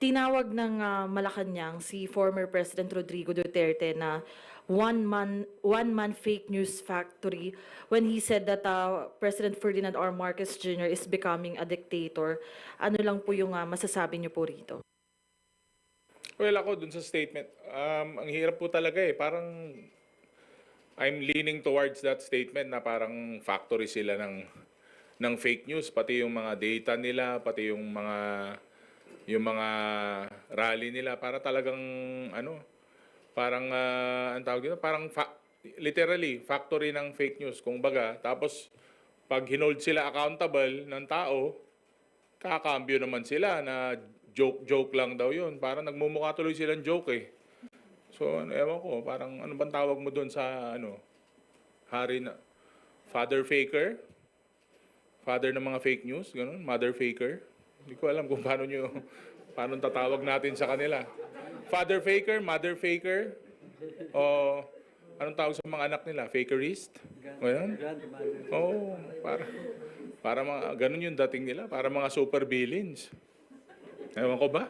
tinawag ng ah, Malacanang si former President Rodrigo Duterte na one man one man fake news factory when he said that ah, President Ferdinand R. Marcos Jr. is becoming a dictator. Ano lang po yung ah, masasabi niyo po rito? Well, ako dun sa statement, um, ang hirap po talaga eh. Parang I'm leaning towards that statement na parang factory sila ng ng fake news, pati yung mga data nila, pati yung mga yung mga rally nila para talagang ano, parang ah, ang tawag dito, parang fa- literally factory ng fake news kung baga. Tapos pag hinold sila accountable ng tao, kakambyo naman sila na joke-joke lang daw yun. Parang nagmumukha tuloy silang joke eh. So, ano, ewan ko, parang ano bang tawag mo doon sa, ano, hari na, father faker? Father ng mga fake news, ganun, mother faker? Hindi ko alam kung paano nyo, paano tatawag natin sa kanila. Father faker, mother faker, o anong tawag sa mga anak nila? Fakerist? Ganun? Oo, oh, para, para mga, ganun yung dating nila, para mga super villains. Ewan ko ba?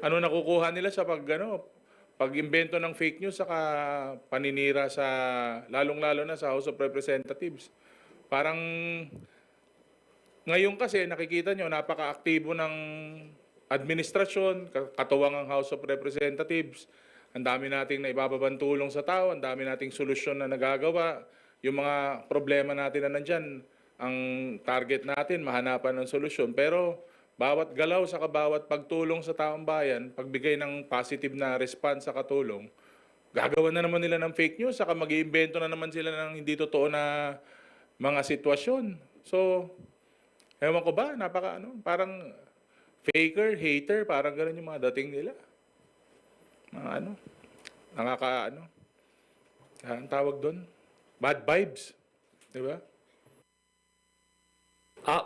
Ano nakukuha nila sa pag, ano, pag-imbento ng fake news saka paninira sa, lalong-lalo na sa House of Representatives. Parang, ngayon kasi nakikita nyo, napaka-aktibo ng administrasyon, ka- katuwang ang House of Representatives. Ang dami nating naibababang tulong sa tao, ang dami nating solusyon na nagagawa. Yung mga problema natin na nandyan, ang target natin, mahanapan ng solusyon. Pero bawat galaw sa bawat pagtulong sa taong bayan, pagbigay ng positive na response sa katulong, gagawa na naman nila ng fake news, saka mag iimbento na naman sila ng hindi totoo na mga sitwasyon. So, ewan ko ba, napaka ano, parang faker, hater, parang ganun yung mga dating nila. Mga ano, nakaka ano, ah, ang tawag doon, bad vibes. Di ba?